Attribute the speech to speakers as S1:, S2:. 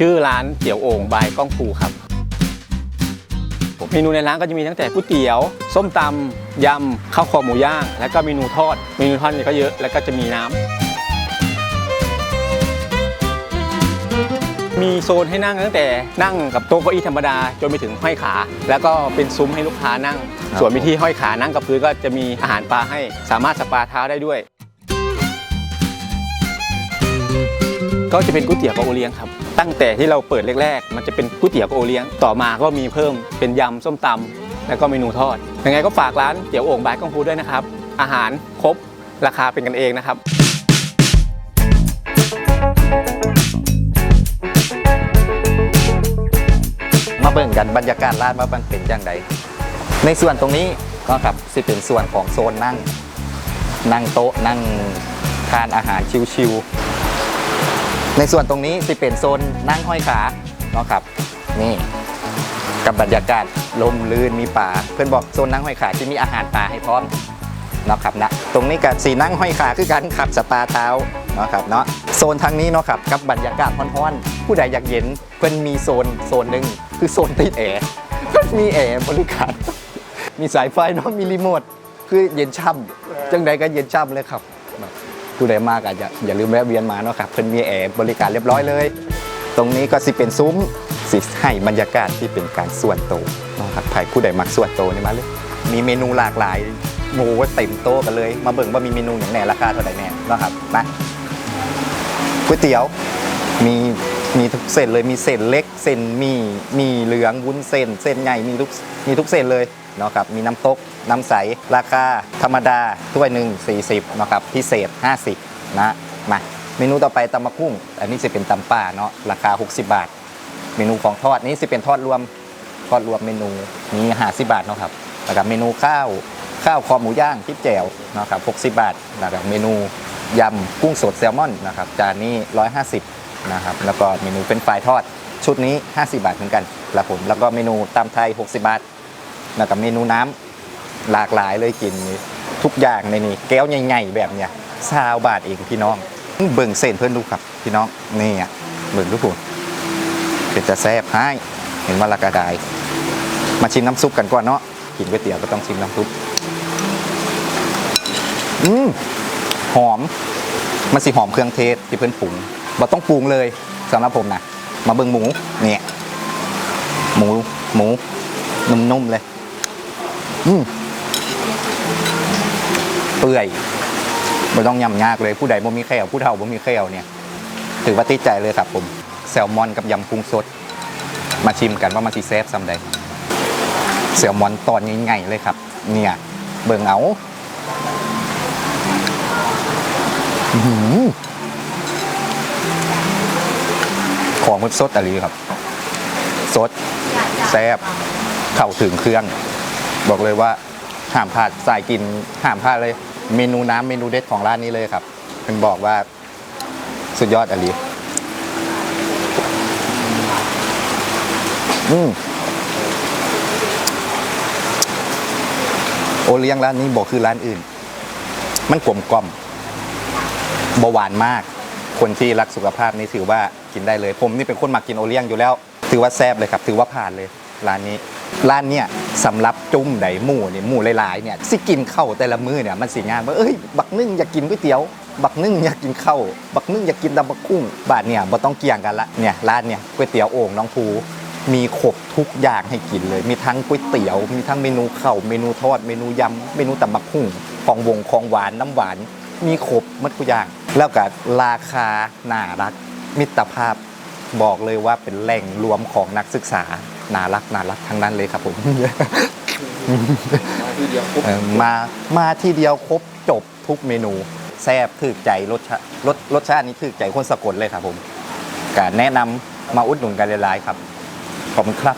S1: ชื่อร้านเตี๋ยวโอ่งบายก้องภูครับเมนูในร้านก็จะมีตั้งแต่ก๋วยเตี๋ยว ส้มตำยำข้าวคอหมูย่าง แล้วก็เมนูทอดเมนูทอดนี่ก็เยอะแล้วก็จะมีน้ำมีโซนให้นั่งตั้งแต่นั่งกับโต๊ะเก้าอี้ธรรมดาจนไปถึงห้อยขา แล้วก็เป็นซุ้มให้ลูกค้านั่ง ส่วนมีที่ห้อยขานั่งกับพื้นก็จะมีอาหารปลาให้ สามารถสปาเท้าได้ด้วย ก็จะเป็นก๋วยเตี๋ยวกับโอเลี้ยงครับ ตั้งแต่ที่เราเปิดแรกๆ มันจะเป็นก๋วยเตี๋ยวกับโอเลี้ยง ต่อมาก็มีเพิ่มเป็นยำส้มตำแล้วก็เมนูทอด ยังไงก็ฝากร้านเตี๋ยวโอ่งบายกังฟูด้วยนะครับ อาหารครบราคาเป็นกันเองนะครับ
S2: มาเบิ่งกันบรรยากาศร้านว่ามันเป็นอย่างไรในส่วนตรงนี้ก็ครับสิเป็นส่วนของโซนนั่ง นั่งโต๊ะนั่งทานอาหารชิวๆ ในส่วนตรงนี้สิเป็นโซนนั่งห้อยขาเนาะครับ นี่กับบรรยากาศลมลื่นมีป่า เพื่อนบอกโซนนั่งห้อยขาจะมีอาหารป่าให้พร้อมเนาะครับนะตรงนี้กับสีนั่งห้อยขาคือการขับสปาเท้าเนาะครับเนาะโซนทางนี้เนาะครับกับบรรยากาศร้อนๆผู้ใดอยากเย็นเพื่อนมีโซนโซนหนึ่งคือโซนติดแอร์เพิ่นมีแอร์บริการมีสายไฟเนาะมีรีโมทคือเย็นช่ำจังใดก็เย็นช่ำเลยครับ ผู้ใดมากอาจจะอย่าลืมแวะเวียนมาเนาะครับเพิ่นมีแอร์บริการเรียบร้อยเลย ตรงนี้ก็สิเป็นซุ้มสิให้บรรยากาศที่เป็นการส่วนโตเนาะครับใครผู้ใดมักส่วนโตนี่มาเลยมีเมนูหลากหลายโอ้เต็มโต๊ะกันเลย มาเบิ่งว่ามีเมนูอย่างแหน่ราคาเท่าไหร่แน่นะครับนะก๋วยเตี๋ยวมีมีทุกเส้นเลยมีเส้นเล็กเส้นหมีมีเหลืองวุ้นเส้น เส้นใหญ่มีทุกมีทุกเส้นเลยเนาะครับมีน้ำตก น้ำใส ราคาธรรมดาถ้วยหนึ่ง40นะครับพิเศษ 50 นะมาเมนูต่อไปตำมะกุ้ง อันนี้จะเป็นตำป่าเนาะราคา 60 บาท เมนูของทอดนี้สิเป็นทอดรวมทอดรวมเมนูมี50 บาทเนาะครับแล้วก็เมนูข้าวข้าวคอหมูย่างพริกแจ่วนะครับ60 บาทแล้วก็เมนูยำกุ้งสดแซลมอนนะครับจานนี้ 150นะครับแล้วก็เมนูเป็นไฟรายทอดชุดนี้ 50 บาทเหมือนกันครับผมแล้วก็เมนูตำไทย 60 บาทแล้วก็เมนูน้ำ หลากหลายเลยกินทุกอย่างในนี้แก้วใหญ่ๆแบบเนี้ยซาวบาทเองพี่น้องเบิ่งเส้นเพื่อนดูครับพี่น้องนี่อะเบิ่งทุกคนเป็นจะแซ่บให้เห็นว่าราคาได้มาชิมน้ำซุปกันก่อนเนาะกินก๋วยเตี๋ยวก็ต้องชิมน้ำซุปอืมหอมมันสิหอมเครื่องเทศที่เพื่อนปรุงบ่ต้องปรุงเลยสำหรับผมนะมาเบิ่งหมูเนี่ยหมูหมูนุ่มๆเลย อืม เปื่อยไม่ต้องยำยากเลยผู้ใดบ่มีแคลผู้เฒ่าบ่มีแคลเนี่ยถือว่าติดใจเลยครับผมแซลมอนกับยำกุ้งสด มาชิมกันว่ามันสีแซ่บซ้ำใดแซลมอนตอนใหญ่ๆเลยครับ เนี่ยเบิ่งเอาหือของมันสดอะไรครับ สดแซ่บเข้าถึงเครื่อง บอกเลยว่าห้ามพลาดสายกินห้ามพลาดเลย เมนูน้ำเมนูเด็ดของร้านนี้เลยครับเป็นบอกว่าสุดยอดอะไรอืมโอเลี้ยงร้านนี้บอกคือร้านอื่น มันกลมกล่อมเบาหวานมาก คนที่รักสุขภาพนี่ถือว่ากินได้เลย ผมนี่เป็นคนมักกินโอเลี้ยงอยู่แล้ว ถือว่าแซ่บเลยครับ ถือว่าผ่านเลย ร้านนี้ ร้านเนี่ย สำหรับจุ้มไดหมูเนี่ยหมูหลายๆเนี่ยสิกินเข้าแต่ละมื้อเนี่ยมันสิงานว่าเอ้ยบักนึ่งอยากกินก๋วยเตี๋ยว บักนึ่งอยากกินข้าวบักนึ่งอยากกินตำบักกุ้งบาทเนี่ยบ่ต้องเกี่ยงกันละเนี่ยร้านเนี่ยก๋วยเตี๋ยวโอ่งน้องภูมีครบทุกอย่างให้กินเลย มีทั้งก๋วยเตี๋ยว มีทั้งเมนูข้าวเมนูทอด เมนูยำ เมนูตำบักกุ้งของวงของหวานน้ำหวาน มีครบหมดทุกอย่าง แล้วก็ราคาน่ารัก มิตรภาพบอกเลยว่าเป็นแหล่งรวมของนักศึกษา น่ารักน่ารักทั้งนั้นเลยครับผมเออมามาทีเดียวครบจบทุกเมนูแซ่บถึกใจรสชาติรสรสชาตินี้ถึกใจคนสกลเลยครับผมการแนะนำมาอุดหนุนกันหลายๆครับ ขอบคุณครับ